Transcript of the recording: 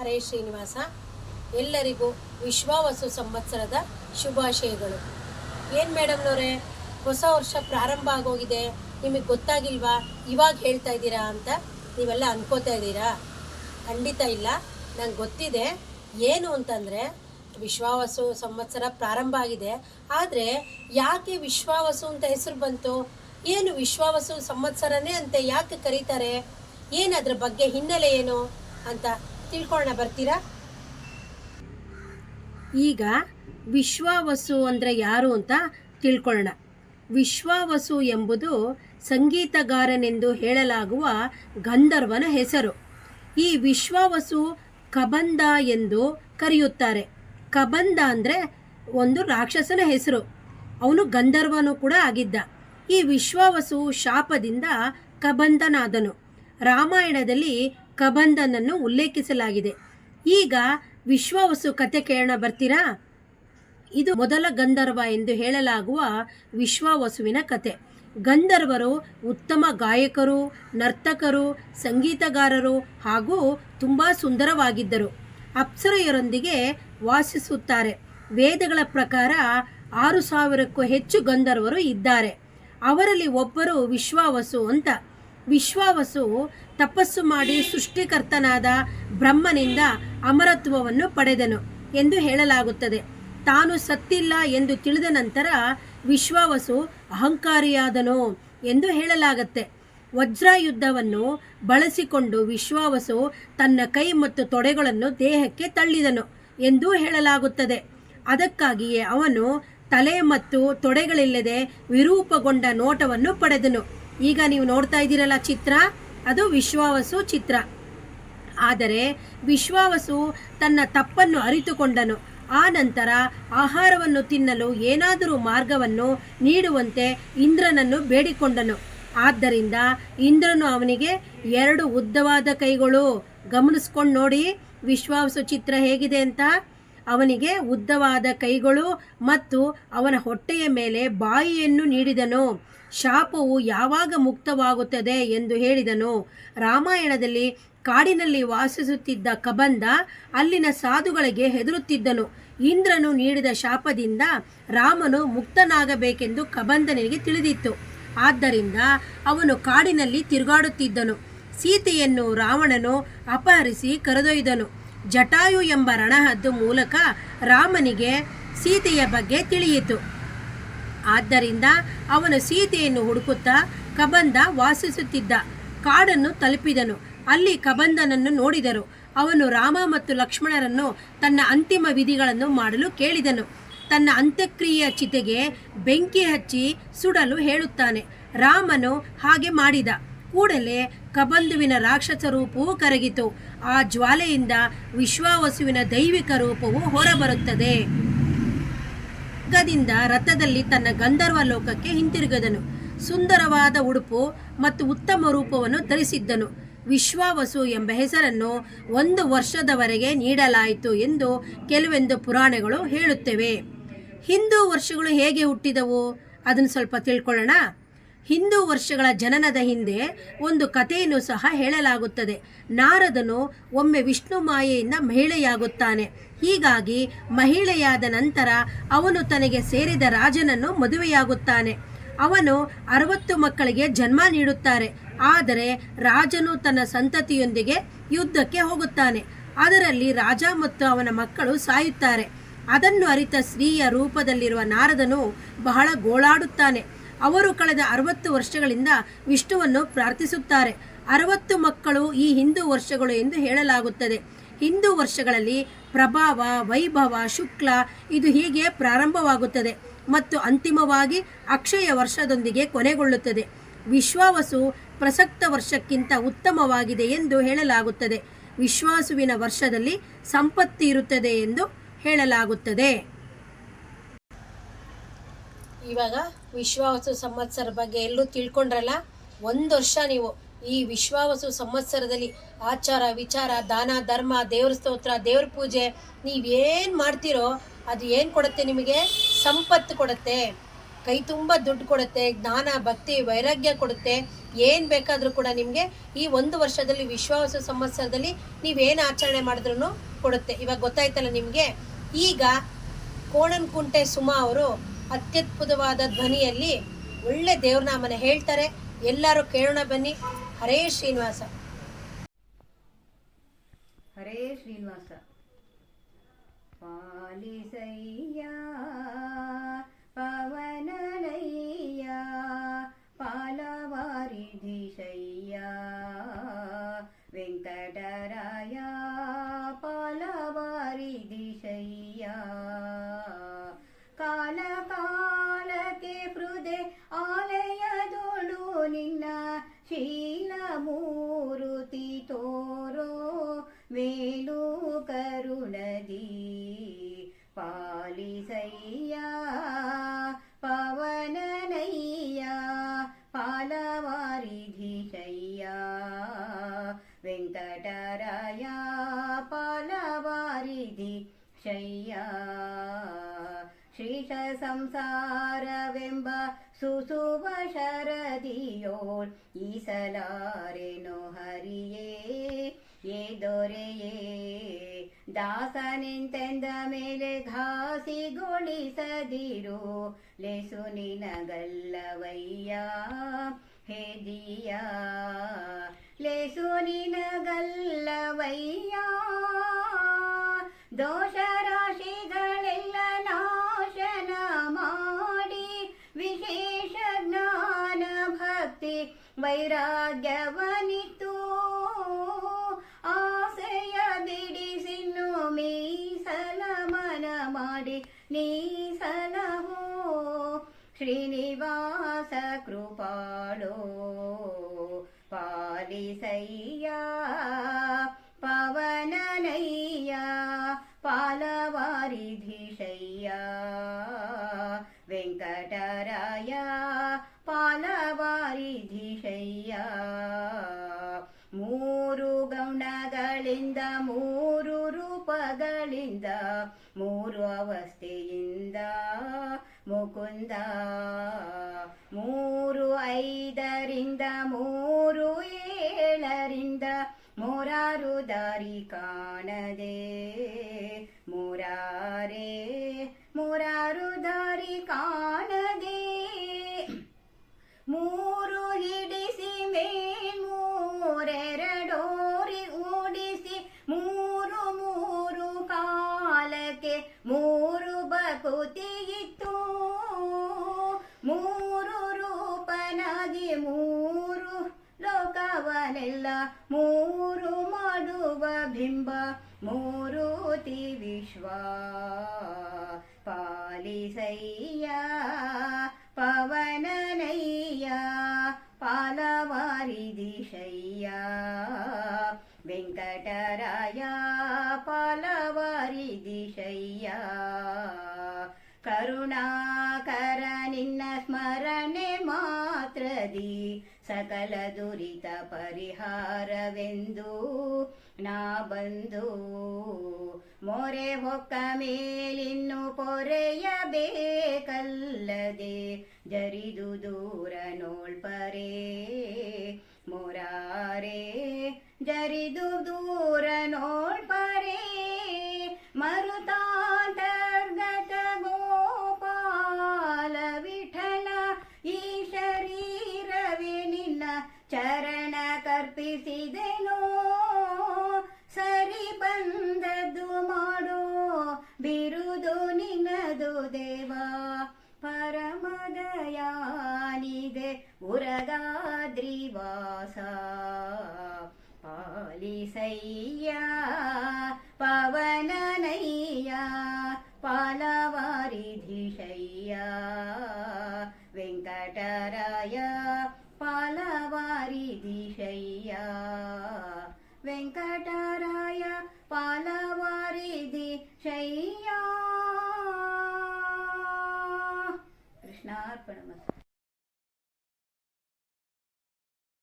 ಹರೇ ಶ್ರೀನಿವಾಸ. ಎಲ್ಲರಿಗೂ ವಿಶ್ವಾವಸು ಸಂವತ್ಸರದ ಶುಭಾಶಯಗಳು. ಏನು ಮೇಡಮ್ನವರೇ ಹೊಸ ವರ್ಷ ಪ್ರಾರಂಭ ಆಗೋಗಿದೆ. ನಿಮಗೆ ಗೊತ್ತಾಗಿಲ್ವಾ? ಇವಾಗ ಹೇಳ್ತಾ ಇದ್ದೀರಾ ಅಂತ ನೀವೆಲ್ಲ ಅನ್ಕೋತಾ ಇದ್ದೀರಾ? ಖಂಡಿತ ಇಲ್ಲ. ನಂಗೆ ಗೊತ್ತಿದೆ. ಏನು ಅಂತಂದರೆ, ವಿಶ್ವಾವಸು ಸಂವತ್ಸರ ಪ್ರಾರಂಭ ಆಗಿದೆ. ಆದರೆ ಯಾಕೆ ವಿಶ್ವಾವಸು ಅಂತ ಹೆಸರು ಬಂತು? ಏನು ವಿಶ್ವಾವಸು ಸಂವತ್ಸರನೇ ಅಂತ ಯಾಕೆ ಕರೀತಾರೆ? ಏನು ಅದ್ರ ಬಗ್ಗೆ ಹಿನ್ನೆಲೆ ಏನು ಅಂತ ತಿಳ್ಕೊಳ್ಳೋಣ, ಬರ್ತೀರಾ? ಈಗ ವಿಶ್ವಾವಸು ಅಂದರೆ ಯಾರು ಅಂತ ತಿಳ್ಕೊಳ್ಳೋಣ. ವಿಶ್ವಾವಸು ಎಂಬುದು ಸಂಗೀತಗಾರನೆಂದು ಹೇಳಲಾಗುವ ಗಂಧರ್ವನ ಹೆಸರು. ಈ ವಿಶ್ವಾವಸು ಕಬಂದ ಎಂದು ಕರೆಯುತ್ತಾರೆ. ಕಬಂದ ಅಂದರೆ ಒಂದು ರಾಕ್ಷಸನ ಹೆಸರು. ಅವನು ಗಂಧರ್ವನು ಕೂಡ ಆಗಿದ್ದ. ಈ ವಿಶ್ವಾವಸು ಶಾಪದಿಂದ ಕಬಂದನಾದನು ರಾಮಾಯಣದಲ್ಲಿ ಕಬಂದನನ್ನು ಉಲ್ಲೇಖಿಸಲಾಗಿದೆ. ಈಗ ವಿಶ್ವವಸು ಕತೆ ಕೇಳೋಣ ಬರ್ತೀರಾ? ಇದು ಮೊದಲ ಗಂಧರ್ವ ಎಂದು ಹೇಳಲಾಗುವ ವಿಶ್ವವಸುವಿನ ಕತೆ ಗಂಧರ್ವರು ಉತ್ತಮ ಗಾಯಕರು, ನರ್ತಕರು, ಸಂಗೀತಗಾರರು ಹಾಗೂ ತುಂಬ ಸುಂದರವಾಗಿದ್ದರು. ಅಪ್ಸರೆಯರೊಂದಿಗೆ ವಾಸಿಸುತ್ತಾರೆ. ವೇದಗಳ ಪ್ರಕಾರ ಆರು ಸಾವಿರಕ್ಕೂ ಹೆಚ್ಚು ಗಂಧರ್ವರು ಇದ್ದಾರೆ. ಅವರಲ್ಲಿ ಒಬ್ಬರು ವಿಶ್ವವಸು ಅಂತ. ವಿಶ್ವಾವಸು ತಪಸ್ಸು ಮಾಡಿ ಸೃಷ್ಟಿಕರ್ತನಾದ ಬ್ರಹ್ಮನಿಂದ ಅಮರತ್ವವನ್ನು ಪಡೆದನು ಎಂದು ಹೇಳಲಾಗುತ್ತದೆ. ತಾನು ಸತ್ತಿಲ್ಲ ಎಂದು ತಿಳಿದ ನಂತರ ವಿಶ್ವಾವಸು ಅಹಂಕಾರಿಯಾದನು ಎಂದು ಹೇಳಲಾಗತ್ತೆ. ವಜ್ರಾಯುದ್ಧವನ್ನು ಬಳಸಿಕೊಂಡು ವಿಶ್ವಾವಸು ತನ್ನ ಕೈ ಮತ್ತು ತೊಡೆಗಳನ್ನು ದೇಹಕ್ಕೆ ತಳ್ಳಿದನು ಎಂದು ಹೇಳಲಾಗುತ್ತದೆ. ಅದಕ್ಕಾಗಿಯೇ ಅವನು ತಲೆ ಮತ್ತು ತೊಡೆಗಳಿಲ್ಲದೆ ವಿರೂಪಗೊಂಡ ನೋಟವನ್ನು ಪಡೆದನು. ಈಗ ನೀವು ನೋಡ್ತಾ ಇದ್ದೀರಲ್ಲ ಚಿತ್ರ? ಅದು ವಿಶ್ವಾವಸು ಚಿತ್ರ. ಆದರೆ ವಿಶ್ವಾವಸು ತನ್ನ ತಪ್ಪನ್ನು ಅರಿತುಕೊಂಡನು. ಆ ನಂತರ ಆಹಾರವನ್ನು ತಿನ್ನಲು ಏನಾದರೂ ಮಾರ್ಗವನ್ನು ನೀಡುವಂತೆ ಇಂದ್ರನನ್ನು ಬೇಡಿಕೊಂಡನು. ಆದ್ದರಿಂದ ಇಂದ್ರನು ಅವನಿಗೆ ಎರಡು ಉದ್ದವಾದ ಕೈಗಳು. ಗಮನಿಸ್ಕೊಂಡು ನೋಡಿ, ವಿಶ್ವಾವಸು ಚಿತ್ರ ಹೇಗಿದೆ ಅಂತ. ಅವನಿಗೆ ಉದ್ದವಾದ ಕೈಗಳು ಮತ್ತು ಅವನ ಹೊಟ್ಟೆಯ ಮೇಲೆ ಬಾಯಿಯನ್ನು ನೀಡಿದನು. ಶಾಪವು ಯಾವಾಗ ಮುಕ್ತವಾಗುತ್ತದೆ ಎಂದು ಹೇಳಿದನು. ರಾಮಾಯಣದಲ್ಲಿ ಕಾಡಿನಲ್ಲಿ ವಾಸಿಸುತ್ತಿದ್ದ ಕಬಂದ ಅಲ್ಲಿನ ಸಾಧುಗಳಿಗೆ ಹೆದರುತ್ತಿದ್ದನು. ಇಂದ್ರನು ನೀಡಿದ ಶಾಪದಿಂದ ರಾಮನು ಮುಕ್ತನಾಗಬೇಕೆಂದು ಕಬಂದನಿಗೆ ತಿಳಿದಿತ್ತು. ಆದ್ದರಿಂದ ಅವನು ಕಾಡಿನಲ್ಲಿ ತಿರುಗಾಡುತ್ತಿದ್ದನು. ಸೀತೆಯನ್ನು ರಾವಣನು ಅಪಹರಿಸಿ ಕರೆದೊಯ್ದನು. ಜಟಾಯು ಎಂಬ ರಣಹದ್ದು ಮೂಲಕ ರಾಮನಿಗೆ ಸೀತೆಯ ಬಗ್ಗೆ ತಿಳಿಯಿತು. ಆದ್ದರಿಂದ ಅವನು ಸೀತೆಯನ್ನು ಹುಡುಕುತ್ತಾ ಕಬಂದ ವಾಸಿಸುತ್ತಿದ್ದ. ಕಾಡನ್ನು ತಲುಪಿದನು. ಅಲ್ಲಿ ಕಬಂದನನ್ನು ನೋಡಿದರು. ಅವನು ರಾಮ ಮತ್ತು ಲಕ್ಷ್ಮಣರನ್ನು ತನ್ನ ಅಂತಿಮ ವಿಧಿಗಳನ್ನು ಮಾಡಲು ಕೇಳಿದನು. ತನ್ನ ಅಂತ್ಯಕ್ರಿಯೆಯ ಚಿತೆಗೆ ಬೆಂಕಿ ಹಚ್ಚಿ ಸುಡಲು ಹೇಳುತ್ತಾನೆ. ರಾಮನು ಹಾಗೆ ಮಾಡಿದ. ಕೂಡಲೇ ಕಬಂದುವಿನ ರಾಕ್ಷಸ ರೂಪವು ಕರಗಿತು. ಆ ಜ್ವಾಲೆಯಿಂದ ವಿಶ್ವಾವಸುವಿನ ದೈವಿಕ ರೂಪವು ಹೊರಬರುತ್ತದೆ. ಖಡ್ಗದಿಂದ ರಥದಲ್ಲಿ ತನ್ನ ಗಂಧರ್ವ ಲೋಕಕ್ಕೆ ಹಿಂತಿರುಗದನು. ಸುಂದರವಾದ ಉಡುಪು ಮತ್ತು ಉತ್ತಮ ರೂಪವನ್ನು ಧರಿಸಿದ್ದನು. ವಿಶ್ವಾವಸು ಎಂಬ ಹೆಸರನ್ನು ಒಂದು ವರ್ಷದವರೆಗೆ ನೀಡಲಾಯಿತು ಎಂದು ಕೆಲವೊಂದು ಪುರಾಣಗಳು ಹೇಳುತ್ತವೆ. ಹಿಂದೂ ವರ್ಷಗಳು ಹೇಗೆ ಹುಟ್ಟಿದವು? ಅದನ್ನು ಸ್ವಲ್ಪ ತಿಳ್ಕೊಳ್ಳೋಣ. ಹಿಂದೂ ವರ್ಷಗಳ ಜನನದ ಹಿಂದೆ ಒಂದು ಕಥೆಯನ್ನು ಸಹ ಹೇಳಲಾಗುತ್ತದೆ. ನಾರದನು ಒಮ್ಮೆ ವಿಷ್ಣು ಮಾಯೆಯಿಂದ ಮಹಿಳೆಯಾಗುತ್ತಾನೆ. ಹೀಗಾಗಿ ಮಹಿಳೆಯಾದ ನಂತರ ಅವನು ತನಗೆ ಸೇರಿದ ರಾಜನನ್ನು ಮದುವೆಯಾಗುತ್ತಾನೆ. ಅವನು ಅರವತ್ತು ಮಕ್ಕಳಿಗೆ ಜನ್ಮ ನೀಡುತ್ತಾರೆ. ಆದರೆ ರಾಜನು ತನ್ನ ಸಂತತಿಯೊಂದಿಗೆ ಯುದ್ಧಕ್ಕೆ ಹೋಗುತ್ತಾನೆ. ಅದರಲ್ಲಿ ರಾಜ ಮತ್ತು ಅವನ ಮಕ್ಕಳು ಸಾಯುತ್ತಾರೆ. ಅದನ್ನು ಅರಿತ ಸ್ತ್ರೀಯ ರೂಪದಲ್ಲಿರುವ ನಾರದನು ಬಹಳ ಗೋಳಾಡುತ್ತಾನೆ. ಅವರು ಕಳೆದ ಅರವತ್ತು ವರ್ಷಗಳಿಂದ ವಿಷ್ಣುವನ್ನು ಪ್ರಾರ್ಥಿಸುತ್ತಾರೆ. ಅರವತ್ತು ಮಕ್ಕಳು ಈ ಹಿಂದೂ ವರ್ಷಗಳು ಎಂದು ಹೇಳಲಾಗುತ್ತದೆ. ಹಿಂದೂ ವರ್ಷಗಳಲ್ಲಿ ಪ್ರಭಾವ, ವೈಭವ, ಶುಕ್ಲ ಇದು ಹೀಗೆ ಪ್ರಾರಂಭವಾಗುತ್ತದೆ ಮತ್ತು ಅಂತಿಮವಾಗಿ ಅಕ್ಷಯ ವರ್ಷದೊಂದಿಗೆ ಕೊನೆಗೊಳ್ಳುತ್ತದೆ. ವಿಶ್ವಾವಸು ಪ್ರಸಕ್ತ ವರ್ಷಕ್ಕಿಂತ ಉತ್ತಮವಾಗಿದೆ ಎಂದು ಹೇಳಲಾಗುತ್ತದೆ. ವಿಶ್ವಾಸುವಿನ ವರ್ಷದಲ್ಲಿ ಸಂಪತ್ತಿ ಇರುತ್ತದೆ ಎಂದು ಹೇಳಲಾಗುತ್ತದೆ. ಇವಾಗ ವಿಶ್ವಾವಸು ಸಂವತ್ಸರ ಬಗ್ಗೆ ಎಲ್ಲೂ ತಿಳ್ಕೊಂಡ್ರಲ್ಲ? ಒಂದು ವರ್ಷ ನೀವು ಈ ವಿಶ್ವಾವಸು ಸಂವತ್ಸರದಲ್ಲಿ ಆಚಾರ, ವಿಚಾರ, ದಾನ, ಧರ್ಮ, ದೇವ್ರ ಸ್ತೋತ್ರ, ದೇವ್ರ ಪೂಜೆ ನೀವೇನು ಮಾಡ್ತೀರೋ ಅದು ಏನು ಕೊಡುತ್ತೆ ನಿಮಗೆ? ಸಂಪತ್ತು ಕೊಡುತ್ತೆ. ಕೈ ತುಂಬ ದುಡ್ಡು ಕೊಡುತ್ತೆ, ಜ್ಞಾನ, ಭಕ್ತಿ, ವೈರಾಗ್ಯ ಕೊಡುತ್ತೆ. ಏನು ಬೇಕಾದರೂ ಕೂಡ ನಿಮಗೆ ಈ ಒಂದು ವರ್ಷದಲ್ಲಿ ವಿಶ್ವಾಸ ಸಂವತ್ಸರದಲ್ಲಿ ನೀವೇನು ಆಚರಣೆ ಮಾಡಿದ್ರು ಕೊಡುತ್ತೆ. ಇವಾಗ ಗೊತ್ತಾಯ್ತಲ್ಲ ನಿಮಗೆ? ಈಗ ಕೋಣನ್ಕುಂಟೆ ಸುಮಾ ಅವರು ಅತ್ಯದ್ಭುತವಾದ ಧ್ವನಿಯಲ್ಲಿ ಒಳ್ಳೆ ದೇವ್ರನಾಮನ ಹೇಳ್ತಾರೆ. ಎಲ್ಲರೂ ಕೇಳೋಣ ಬನ್ನಿ. ಹರೇ ಶ್ರೀನಿವಾಸ. ಹರೇ ಶ್ರೀನಿವಾಸ. ಪಾಲಿಸಯ್ಯ, ಪವನಲಯ್ಯ, ಪಾಲವಾರಿಧಿಶಯ್ಯ. ವೆಂಕಟರಾಯ ವೇಣು ಕರುಣದಿ ಪಾಲಿಸಯ್ಯ ಪವನನಯ್ಯ ಪಾಲವಾರಿಧಿಶಯ್ಯ ವೆಂಕಟರಾಯ ಪಾಲವಾರಿಧಿ ಶಯ್ಯ ಶ್ರೀಷ ಸಂಸಾರವೆಂಬ ಸುಸುವ ಶರದಿಯೋಳ್ ಈಸಲಾರೆನೋ ಹರಿಯೇ ಏ ದೊರೆಯೇ, ದಾಸನಿಂತೆಂದ ಮೇಲೆ ಘಾಸಿಗೊಳಿಸದಿರು ಲೇಸು ನಿನಗಲ್ಲವಯ್ಯ ಹೇದಿಯ ಲೇಸು ನಿನಗಲ್ಲವಯ್ಯ, ದೋಷ ರಾಶಿಗಳೆಲ್ಲ ನಾಶನ ಮಾಡಿ ವಿಶೇಷ ಜ್ಞಾನ ಭಕ್ತಿ ವೈರಾಗ್ಯವನಿತು ಪಾಲಿಸಯ್ಯ ಪವನನಯ್ಯ ಪಾಲವಾರಿಧಿಶಯ್ಯ ವೆಂಕಟರಾಯ ಪಾಲವಾರಿಧಿಶಯ್ಯ ಮೂರು ಗೌಣಗಳಿಂದ, ಮೂರು ರೂಪಗಳಿಂದ, ಮೂರು ಅವಸ್ಥೆಯಿಂದ ಮುಕುಂದ. ಮೂರು ಐದರಿಂದ, ಮೂರು ಏಳರಿಂದ ಮೋರಾರು ದಾರಿ ಕಾಣದೆ. ಮೋರಾರೇ, ಮೋರಾರು ದಾರಿ ಕಾಣದೆ. ಮೂರು ಹಿಡಿಸಿ ಮೇಲ್ಮೂರೆರಡೋರಿ ಓಡಿಸಿ ಮೂರು ಮೂರು ಕಾಲಕ್ಕೆ ಮೂರು ಬಕುತಿಯಿತ್ತು. ಮೂರು ರೂಪನಾಗಿ ಮೂರು ಲೋಕವನೆಲ್ಲ ಮೂರು ಮಾಡುವ ಬಿಂಬ ಮೂರುತಿ ವಿಶ್ವ ಪಾಲಿಸಯ್ಯ ಪವನನಯ್ಯ ಪಾಲವಾರಿದಿಶಯ್ಯ. ವೆಂಕಟರಾಯ ಸಕಲ ದುರಿತ ಪರಿಹಾರವೆಂದು ನಾ ಬಂದು ಮೊರೆ ಹೊಕ್ಕ ಮೇಲಿನ್ನು ಪೊರೆಯಬೇಕಲ್ಲದೆ ಜರಿದು ದೂರ ನೋಳ್ಪರೆ ಮೊರಾರೆ ಜರಿದು ದೂರ ನೋಳ್ಪರೆ ಮರುತಾಂತರ್ಗತ ಕರ್ಪಿಸಿದೆನೋ ಸರಿ ಬಂದದ್ದು ಮಾಡೋ ಬಿರುದು ನಿನ್ನದು ದೇವ. ಪರಮದಯಾನಿದೆ ಉರಗಾದ್ರಿವಾಸ. ಪಾಲಿಸಯ್ಯ ಪವನನಯ್ಯ ಪಾಲವಾರಿಧಿಶಯ್ಯ. ವೆಂಕಟರಾಯ Jair